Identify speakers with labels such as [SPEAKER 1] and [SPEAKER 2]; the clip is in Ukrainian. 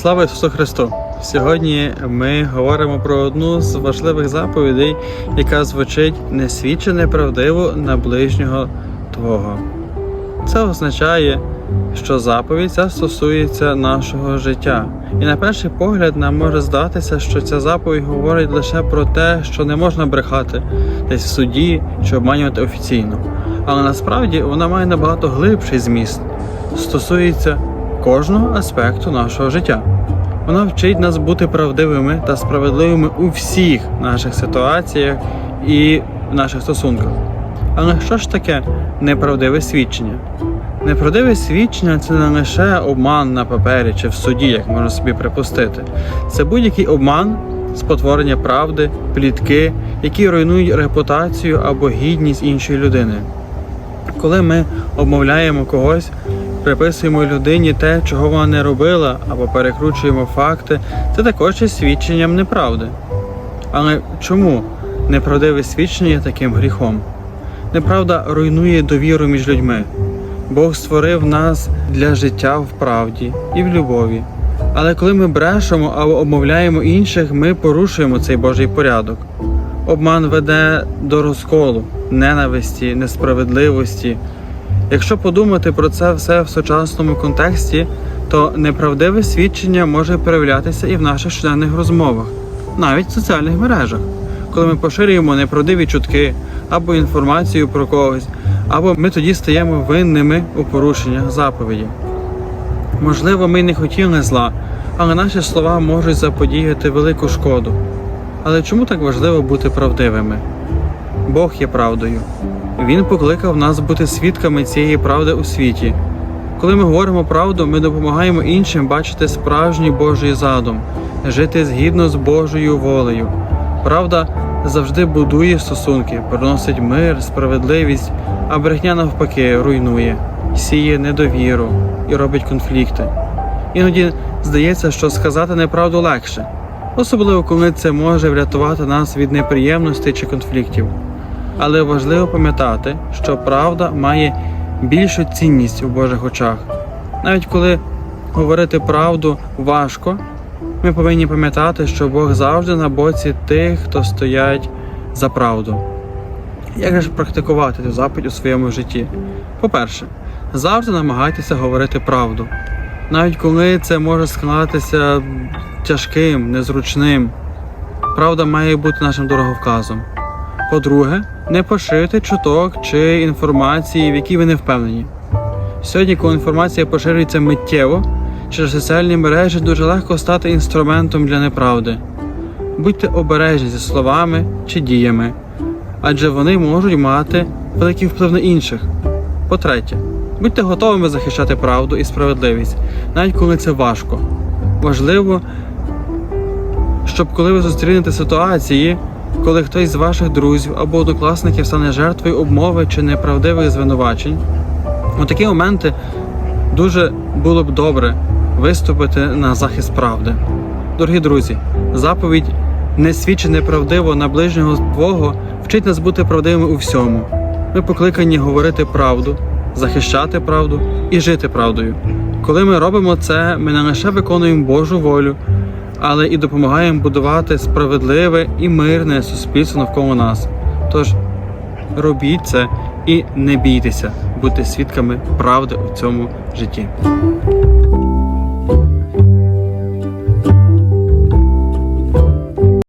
[SPEAKER 1] Слава Ісусу Христу! Сьогодні ми говоримо про одну з важливих заповідей, яка звучить не свідчи неправдиво на ближнього Твого. Це означає, що заповідь ця стосується нашого життя. І на перший погляд нам може здатися, що ця заповідь говорить лише про те, що не можна брехати десь в суді чи обманювати офіційно. Але насправді вона має набагато глибший зміст, стосується кожного аспекту нашого життя. Вона вчить нас бути правдивими та справедливими у всіх наших ситуаціях і в наших стосунках. Але що ж таке неправдиве свідчення? Неправдиве свідчення це не лише обман на папері чи в суді, як можна собі припустити. Це будь-який обман, спотворення правди, плітки, які руйнують репутацію або гідність іншої людини. Коли ми обмовляємо когось, приписуємо людині те, чого вона не робила, або перекручуємо факти, це також є свідченням неправди. Але чому неправдиве свідчення таким гріхом? Неправда руйнує довіру між людьми. Бог створив нас для життя в правді і в любові. Але коли ми брешемо або обмовляємо інших, ми порушуємо цей Божий порядок. Обман веде до розколу, ненависті, несправедливості. Якщо подумати про це все в сучасному контексті, то неправдиве свідчення може проявлятися і в наших щоденних розмовах, навіть в соціальних мережах, коли ми поширюємо неправдиві чутки або інформацію про когось, або ми тоді стаємо винними у порушеннях заповіді. Можливо, ми не хотіли зла, але наші слова можуть заподіяти велику шкоду. Але чому так важливо бути правдивими? Бог є правдою. Він покликав нас бути свідками цієї правди у світі. Коли ми говоримо правду, ми допомагаємо іншим бачити справжній Божий задум, жити згідно з Божою волею. Правда завжди будує стосунки, приносить мир, справедливість, а брехня навпаки руйнує, сіє недовіру і робить конфлікти. Іноді здається, що сказати неправду легше, особливо коли це може врятувати нас від неприємностей чи конфліктів. Але важливо пам'ятати, що правда має більшу цінність у Божих очах. Навіть коли говорити правду важко, ми повинні пам'ятати, що Бог завжди на боці тих, хто стоять за правду. Як же практикувати цю заповідь у своєму житті? По-перше, завжди намагайтеся говорити правду, навіть коли це може складатися тяжким, незручним. Правда має бути нашим дороговказом. По-друге, не поширюйте чуток чи інформації, в якій ви не впевнені. Сьогодні, коли інформація поширюється миттєво, через соціальні мережі дуже легко стати інструментом для неправди. Будьте обережні зі словами чи діями, адже вони можуть мати великий вплив на інших. По-третє, будьте готовими захищати правду і справедливість, навіть коли це важко. Важливо, щоб коли ви зустрінете ситуації, коли хтось з ваших друзів або однокласників стане жертвою обмови чи неправдивих звинувачень, у такі моменти дуже було б добре виступити на захист правди. Дорогі друзі, заповідь не свідчи неправдиво на ближнього твого вчить нас бути правдивими у всьому. Ми покликані говорити правду, захищати правду і жити правдою. Коли ми робимо це, ми не лише виконуємо Божу волю, але і допомагаємо будувати справедливе і мирне суспільство навколо нас. Тож робіть це і не бійтеся бути свідками правди у цьому житті.